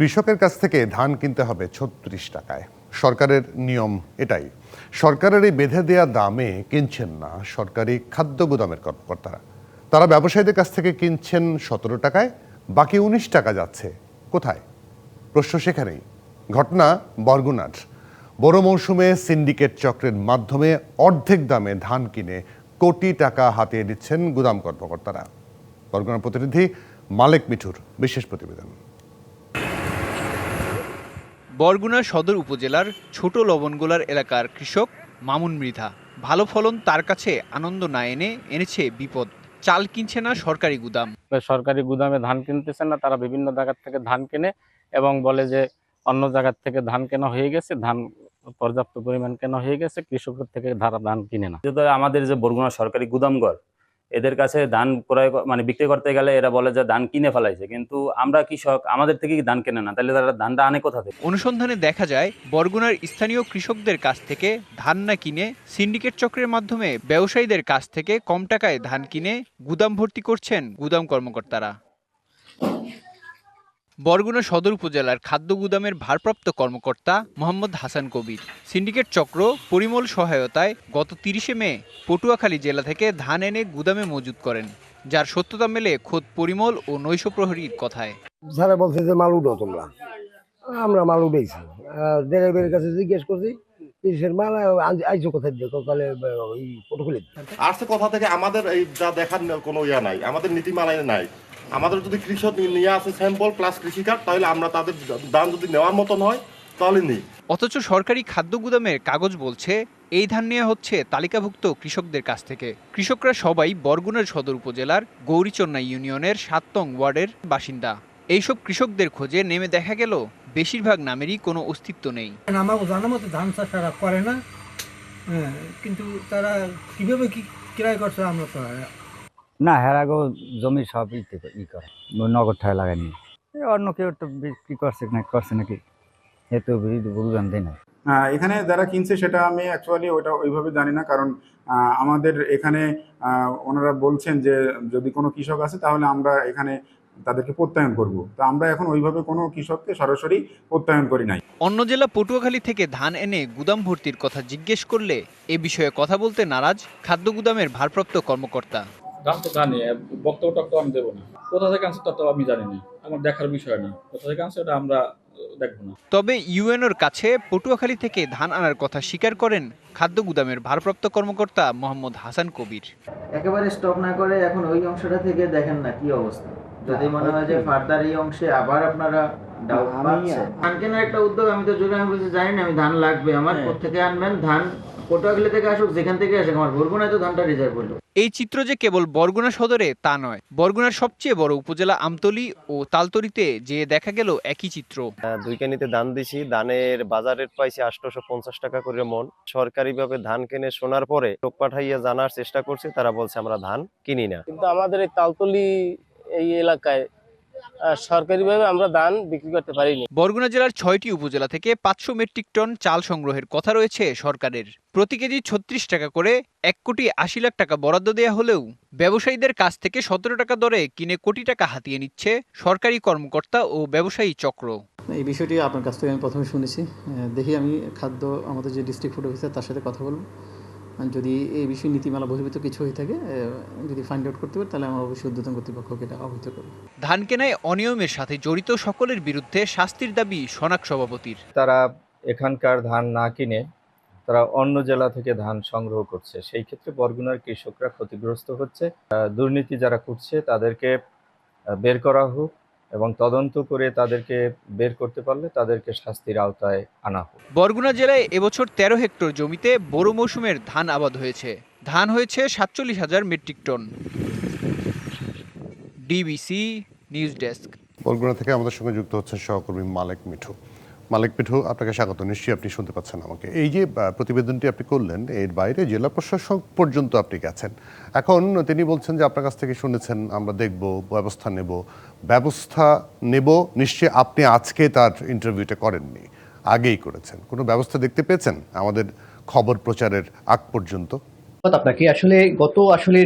কৃষকের কাছ থেকে ধান কিনতে হবে ছত্রিশ টাকায়। সরকারের নিয়ম এটাই। সরকারের এই বেঁধে দেওয়া দামে কিনছেন না সরকারি খাদ্য গুদামের কর্মকর্তারা তারা ব্যবসায়ীদের কাছ থেকে কিনছেন সতেরো টাকায়, বাকি উনিশ টাকা যাচ্ছে। কোথায়? প্রশ্ন সেখানেই। ঘটনা বরগুনার। বড় মৌসুমে সিন্ডিকেট চক্রের মাধ্যমে অর্ধেক দামে ধান কিনে কোটি টাকা হাতিয়ে দিচ্ছেন গুদাম কর্মকর্তারা। বরগুনার প্রতিনিধি মালেক মিঠুর বিশেষ প্রতিবেদন। বরগুনা সদর উপজেলার ছোট লবণগোলার এলাকার কৃষক মামুন মৃধা ভালো ফলন তার কাছে আনন্দ না এনে এনেছে বিপদ। চাল কিনছে না সরকারি গুদাম। সরকারি গুদামে ধান কিনতেছে না তারা বিভিন্ন জায়গার থেকে ধান কেনে এবং বলে যে অন্য জায়গার থেকে ধান কেনা হয়ে গেছে ধান পর্যাপ্ত পরিমাণ কেনা হয়ে গেছে কৃষকের থেকে ধারা ধান কিনে না। যেহেতু আমাদের যে বরগুনা সরকারি গুদামঘর এদের কাছে ধান ক্রয় মানে বিক্রি করতে গেলে এরা বলে যে ধান কিনে ফেলাইছে। কিন্তু আমরা কৃষক আমাদের থেকে ধান কেনে না? তাহলে তারা ধানটা আনে কোথা থেকে? অনুসন্ধানে দেখা যায়, বরগুনার স্থানীয় কৃষকদের কাছ থেকে ধান না কিনে সিন্ডিকেট চক্রের মাধ্যমে ব্যবসায়ীদের কাছ থেকে কম টাকায় ধান কিনে গুদাম ভর্তি করছেন গুদাম কর্মকর্তারা। বরগুনা সদর উপজেলার খাদ্য গুদামের ভারপ্রাপ্ত কর্মকর্তা মোহাম্মদ হাসান কবির। সিন্ডিকেট চক্র পরিমল সহায়তায় গত তিরিশে মে পটুয়াখালী জেলা থেকে ধান এনে গুদামে মজুত করেন যার সত্যতা মেলে খোদ পরিমল ও নৈশ প্রহরীর কথায়। স্যারা বলছে যে মাল উঠো তোমরা আমরা মাল উঠেছি ড্রাইভারের কাছে জিজ্ঞেস করছি তিরিশের মাল আইছো কোথায় দেখো তাহলে ওই পটুকুলি আসছে কথা থেকে? আমাদের এই যা দেখার কোনো ইয়া নাই আমাদের নীতিমালায় নাই। আমাদের যদি কৃষক নিয়ে আসে স্যাম্পল প্লাস কৃষি কার্ড তাহলে আমরা তাদের দাম যদি নেওয়ার মতন হয় তাহলে নিই। অথচ সরকারি খাদ্য গুদামের কাগজ বলছে এই ধান নেওয়া হচ্ছে তালিকাভুক্ত কৃষকদের কাছ থেকে। কৃষকরা সবাই বরগুনার সদর উপজেলার গৌরীচন্না ইউনিয়নের সাততং ওয়ার্ডের বাসিন্দা। এইসব কৃষকদের খোঁজে নেমে দেখা গেল বেশিরভাগ নামেরই কোনো অস্তিত্ব নেই। আমার জানা মতো ধান চাষ তারা করে না। হ্যাঁ কিন্তু তারা কীভাবে কি ক্রয় করছে আমরা তো না হেরাগো জমি সব ইতে ই করে। নগদ ঠায় লাগায়নি অন্য কেউ তো বিক্রি করছে না করছে নাকি? এ তো বুঝলাম দেয় না এখানে যারা কিনছে সেটা আমি অ্যাকচুয়ালি ওটা ওইভাবে জানি না কারণ আমাদের এখানে ওনারা বলছেন যে যদি কোনো কৃষক আছে তাহলে আমরা এখানে তাদেরকে প্রত্যয়ন করব। তো আমরা এখন ওইভাবে কোনো কৃষককে সরাসরি প্রত্যয়ন করি নাই। অন্য জেলা পটুয়াখালী থেকে ধান এনে গুদাম ভর্তির কথা জিজ্ঞেস করলে এ বিষয়ে কথা বলতে নারাজ খাদ্য গুদামের ভারপ্রাপ্ত কর্মকর্তা। দাম তো জানি বক্তব্য টক্তব্য আমি দেবো না। কোথা থেকে আনছে তা তো আমি জানি না আমার দেখার বিষয় না। কোথা থেকে আনছে ওটা আমরা আহ, দেখব না। তবে ইউএনওর কাছে পটুয়াখালী থেকে ধান আনার কথা স্বীকার করেন খাদ্য গুদামের ভারপ্রাপ্ত কর্মকর্তা মোহাম্মদ হাসান কবির। একেবারে স্টপ না করে এখন ওই অংশটা থেকে দেখেন না কি অবস্থা। যদি মনে হয় যে ফার্দার এই অংশে আবার আপনারা ডাউট পাচ্ছেন। ধান কেনার একটা উদ্যোগ আমি তো যদি আমি বলছি জানি না আমি ধান লাগবে আমার কোথেকে আনবেন? ধান পটুয়াখালী থেকে আসুক যেখান থেকে আসুক আমার বরগুনায় তো ধানটা রিজার্ভ হলো। এই চিত্র যে কেবল বরগুনা সদরে তা নয়। বরগুনার সবচেয়ে বড় উপজেলা আমতলী ও তালতরিতে যে দেখা গেল একই চিত্র। দুই কেনিতে ধান দিছি। ধানের বাজারের পাইছি আটশোশো পঞ্চাশ টাকা করে মন। সরকারিভাবে ধান কিনে শোনার পরে লোক পাঠাইয়া জানার চেষ্টা করছি তারা বলছে আমরা ধান কিনি না। কিন্তু আমাদের এই তালতলি এই এলাকায় সরকারিভাবে আমরা ধান বিক্রি করতে পারিনি। বরগুনা জেলার ছয়টি উপজেলা থেকে পাঁচশো মেট্রিক টন চাল সংগ্রহের কথা রয়েছে সরকারের। প্রতি কেজি ছত্রিশ টাকা করে এক কোটি আশি লাখ টাকা বরাদ্দ দেওয়া হলেও ব্যবসায়ীদের কাছ থেকে সতেরো টাকা দরে কিনে কোটি টাকা হাতিয়ে নিচ্ছে সরকারি কর্মকর্তা ও ব্যবসায়ী চক্র। এই বিষয়টি আপনার কাছ থেকে আমি প্রথমে শুনেছি। দেখি আমি খাদ্য আমাদের যে ডিস্ট্রিক্ট ফুড অফিসার তার সাথে কথা বলব। যদি এই বিষয়ে নীতিমালা বহির্ভূত কিছু হয়ে থাকে যদি ফাইন্ড আউট করতে পারি তাহলে আমরা অবশ্যই উদ্যোতন কর্তৃপক্ষকে এটা অবহিত করব। ধান কেনায় অনিয়মের সাথে জড়িত সকলের বিরুদ্ধে শাস্তির দাবি সনাক সভাপতির। তারা এখানকার ধান না কিনে তারা অন্য জেলা থেকে ধান সংগ্রহ করছে। সেই ক্ষেত্রে বরগুনার কৃষকরা ক্ষতিগ্রস্ত হচ্ছে। দুর্নীতি যারা করছে তাদেরকে বের করা হোক। এবং তদন্ত করে তাদেরকে বের করতে পারলে তাদেরকে শাস্তির আওতায় আনা হবে বরগুনা জেলায় এবছর তেরো হেক্টর জমিতে বড় মৌসুমের ধান আবাদ হয়েছে। ধান হয়েছে সাতচল্লিশ হাজার metric ton. DBC news desk. Barguna থেকে আমাদের সঙ্গে যুক্ত হচ্ছে সহকর্মী মালেক মিঠু। মালেক মিঠু আপনাকে স্বাগত। নিশ্চয়ই আপনি শুনতে পাচ্ছেন আমাকে। এই যে প্রতিবেদনটি আপনি করলেন, এর বাইরে জেলা প্রশাসক পর্যন্ত আপনি গেছেন। এখন তিনি বলছেন যে, আপনার কাছ থেকে শুনেছেন, আমরা দেখব, ব্যবস্থা নেব। ব্যবস্থা নেব, নিশ্চয়ই আপনি আজকে তার ইন্টারভিউটা করেননি। আগেই করেছেন। কোনো ব্যবস্থা দেখতে পেয়েছেন? আমাদের খবর প্রচারের আগ পর্যন্ত? আপনাকে। আসলে গত আসলে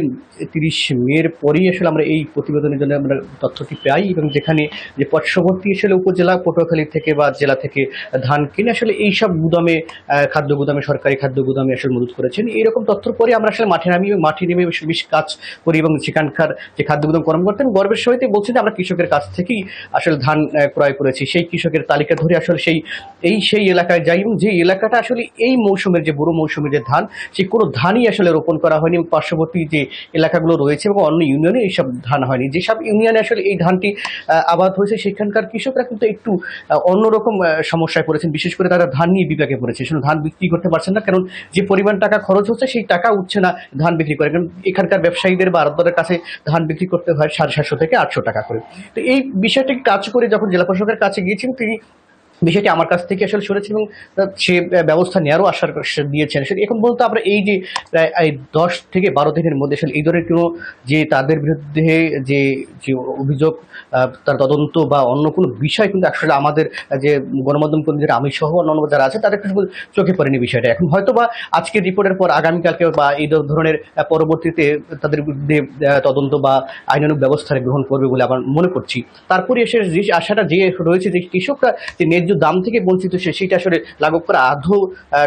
তিরিশ মের পরেই আসলে আমরা এই প্রতিবেদনের জন্য আমরা তথ্যটি পাই এবং যেখানে যে পার্শ্ববর্তী আসলে উপজেলা পটুয়াখালী থেকে বা জেলা থেকে ধান কিনে আসলে এই সব গুদামে খাদ্য গুদামে, সরকারি খাদ্য গুদামে আসলে মজুত করেছেন। এইরকম তথ্যর পরে আমরা আসলে মাঠে নামি, মাঠে নেমে বেশ কাজ করি এবং সেখানকার যে খাদ্য গুদাম কর্ম করতেন, গর্বের সহিত বলছেন যে আমরা কৃষকের কাছ থেকেই আসলে ধান ক্রয় করেছি। সেই কৃষকের তালিকা ধরে আসলে সেই, এই সেই এলাকায় যাই এবং যে এলাকাটা আসলে এই মৌসুমের যে বুড়ো মৌসুমের যে ধান, সেই কোনো ধানই আসলে রোপণ করা হয়নি এবং পার্শ্ববর্তী যে এলাকাগুলো রয়েছে এবং অন্য ইউনিয়নে এইসব ধান হয়নি। যেসব ইউনিয়নে আসলে এই ধানটি আবাদ হয়েছে, সেখানকার কৃষকরা কিন্তু একটু অন্যরকম সমস্যায় পড়েছেন। বিশেষ করে তারা ধান নিয়ে বিপাকে পড়েছে। শুধু ধান বিক্রি করতে পারছেন না, কারণ যে পরিমাণ টাকা খরচ হচ্ছে, সেই টাকা উঠছে না ধান বিক্রি করে। কারণ এখানকার ব্যবসায়ীদের বা আড়তদারের কাছে ধান বিক্রি করতে হয় সাড়ে সাতশো থেকে আটশো টাকা করে। তো এই বিষয়টি কাজ করে যখন জেলা প্রশাসকের কাছে গিয়েছেন তিনি বিষয়টি আমার কাছ থেকে আসলে শুনেছেন এবং সে ব্যবস্থা নেওয়ারও আশ্বাস দিয়েছেন। এখন বলতে আমরা এই যে, প্রায়, এই দশ থেকে বারো দিনের মধ্যে আসলে এই ধরনের কোনো যে, তাদের বিরুদ্ধে যে যে অভিযোগ তার তদন্ত বা অন্য কোনো বিষয় কিন্তু আসলে আমাদের যে গণমাধ্যম কর্মীদের আমি সহ অন্যান্য যারা আছে, তাদের কিন্তু চোখে পড়েনি বিষয়টা। এখন হয়তো বা আজকের রিপোর্টের পর আগামীকালকে বা এই ধরনের পরবর্তীতে তাদের বিরুদ্ধে তদন্ত বা আইনানুগ ব্যবস্থা গ্রহণ করবে বলে আমার মনে করছি। তারপরে এসে যে আশাটা যে রয়েছে যে কৃষকরা যে ন্যায্য দাম থেকে বঞ্চিত সে, সেটা আসলে লাঘব করা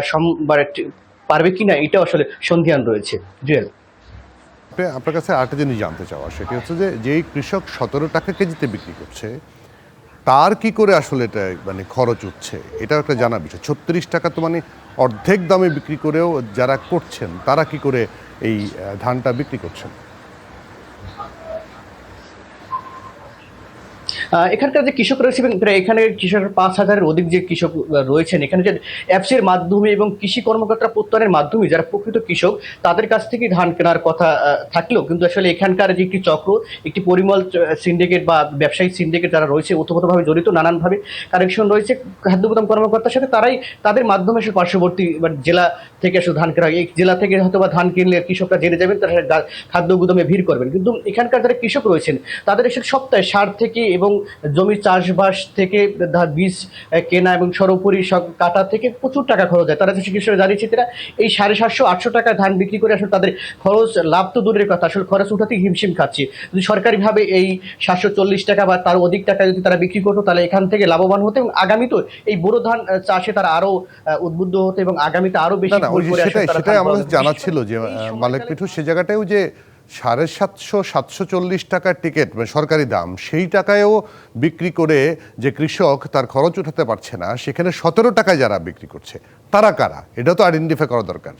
সম- মানে পারবে কিনা এটা আসলে সন্ধিয়ান রয়েছে। জুয়েল। আপনার কাছে আরেকটা জিনিস জানতে চাওয়া, সেটি হচ্ছে যে, যেই কৃষক সতেরো টাকা কেজিতে বিক্রি করছে, তার কি করে আসলে এটা মানে খরচ উঠছে এটাও একটা জানা বিষয়। ছত্রিশ টাকা তো মানে অর্ধেক দামে বিক্রি করেও যারা করছেন, তারা কি করে এই ধানটা বিক্রি করছেন? এখানকার যে কৃষক রয়েছে এবং এখানে কৃষকের পাঁচ হাজারের অধিক যে কৃষক রয়েছেন, এখানে যে অ্যাপসের মাধ্যমে এবং কৃষি কর্মকর্তা প্রত্যয়নের মাধ্যমে যারা প্রকৃত কৃষক, তাদের কাছ থেকে ধান কেনার কথা থাকলেও কিন্তু আসলে এখানকার যে একটি চক্র, একটি পরিমল সিন্ডিকেট বা ব্যবসায়িক সিন্ডিকেট যারা রয়েছে, ওতপ্রোতভাবে জড়িত নানানভাবে কানেকশন রয়েছে খাদ্য গুদাম কর্মকর্তার সাথে, তারাই তাদের মাধ্যমে আসলে পার্শ্ববর্তী জেলা থেকে আসলে ধান কেনা। এই জেলা থেকে হয়তো বা ধান কিনলে কৃষকরা জেনে যাবেন, তারা খাদ্য গুদামে ভিড় করবেন কিন্তু এখানকার যারা কৃষক রয়েছেন, তাদের এসে সপ্তাহে সার থেকে এবং জমির চাষবাস থেকে বীজ কেনা এবং সর্বোপরি কাটা থেকে প্রচুর টাকা খরচ হয়। তারা যে কৃষক জানিয়েছে তারা এই সাড়ে সাতশো আটশো টাকা ধান বিক্রি করে আসলে তাদের খরচ লাভ তো দূরের কথা। আসলে খরচ উঠাতে হিমশিম খাচ্ছে। যদি সরকারিভাবে এই সাতশো চল্লিশ টাকা বা তার অধিক টাকা যদি তারা বিক্রি করতো তাহলে এখান থেকে লাভবান হতো এবং আগামী তো এই বোরো ধান চাষে তারা আরও আহ, উদ্বুদ্ধ হতো এবং আগামীতে আরও না বেশি সেটাই পাওয়া জানা ছিল যে মালিক পিঠু সে জায়গাটাও যে সাড়ে সাতশো সাতশো চল্লিশ টাকার টিকিট মানে সরকারি দাম, সেই টাকায়ও বিক্রি করে যে কৃষক তার খরচ উঠাতে পারছে না, সেখানে সতেরো টাকায় যারা বিক্রি করছে, তারা কারা? এটা তো আইডেন্টিফাই করা দরকার।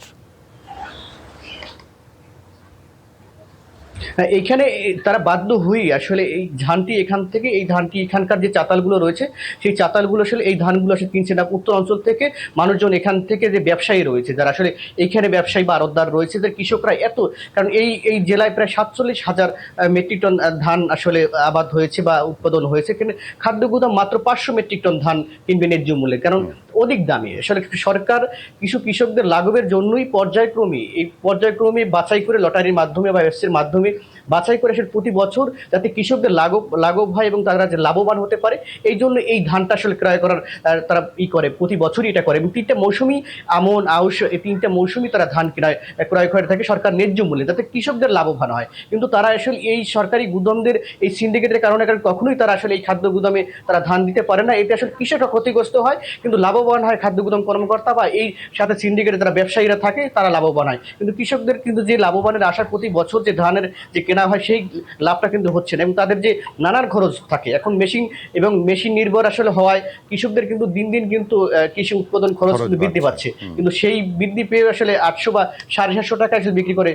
এইখানে তারা বাধ্য হয়েই আসলে এই ধানটি এখান থেকে এই ধানটি এখানকার যে চাতালগুলো রয়েছে সেই চাতালগুলো আসলে এই ধানগুলো আসলে কিনছে না। উত্তর অঞ্চল থেকে মানুষজন এখান থেকে যে ব্যবসায়ী রয়েছে যারা আসলে এইখানে ব্যবসায়ী বা আড়তদার রয়েছে যে কৃষকরা এত কারণ এই এই জেলায় প্রায় সাতচল্লিশ হাজার মেট্রিক টন ধান আসলে আবাদ হয়েছে বা উৎপাদন হয়েছে। এখানে খাদ্য গুদাম মাত্র পাঁচশো মেট্রিক টন ধান কিনবে ন্যায্য মূল্যে কারণ অধিক দামে। আসলে সরকার কিছু কৃষকদের লাঘবের জন্যই পর্যায়ক্রমে এই পর্যায়ক্রমে বাছাই করে লটারির মাধ্যমে বা এফসির মাধ্যমে হবে বাছাই করে আসলে প্রতি বছর যাতে কৃষকদের লাঘব লাঘব হয় এবং তারা যে লাভবান হতে পারে, এই জন্য এই ধানটা আসলে ক্রয় করার, তারা ই করে, প্রতি বছরই এটা করে। এবং তিনটা মৌসুমি আমন, আউশ, এই তিনটা মৌসুমি তারা ধান কেনায়, ক্রয় করে থাকে সরকার ন্যায্য মূল্যে, যাতে কৃষকদের লাভবান হয়। কিন্তু তারা আসলে এই সরকারি গুদামদের, এই সিন্ডিকেটের কারণে কারণ কখনোই তারা আসলে এই খাদ্য গুদামে তারা ধান দিতে পারে না। এতে আসলে কৃষকরা ক্ষতিগ্রস্ত হয়, কিন্তু লাভবান হয় খাদ্য গুদাম কর্মকর্তা বা এই সাথে সিন্ডিকেটে যারা ব্যবসায়ীরা থাকে, তারা লাভবান হয়। কিন্তু কৃষকদের কিন্তু যে লাভবানের আশার প্রতি বছর যে ধানের যে কেনা হয় সেই লাভটা কিন্তু হচ্ছে না। এবং তাদের যে নানান খরচ থাকে এখন মেশিন এবং মেশিন নির্ভর আসলে হওয়ায় কৃষকদের কিন্তু দিন দিন কিন্তু কৃষি উৎপাদন খরচ খরচ কিন্তু বৃদ্ধি পাচ্ছে। কিন্তু সেই বৃদ্ধি পেয়ে আসলে আটশো বা সাড়ে সাতশো টাকা আসলে বিক্রি করে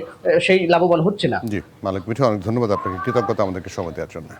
সেই লাভবান হচ্ছে না। জি মালিক মিঠু অনেক ধন্যবাদ আপনাকে। কৃতজ্ঞতা আমাদেরকে সময় দেওয়ার জন্য।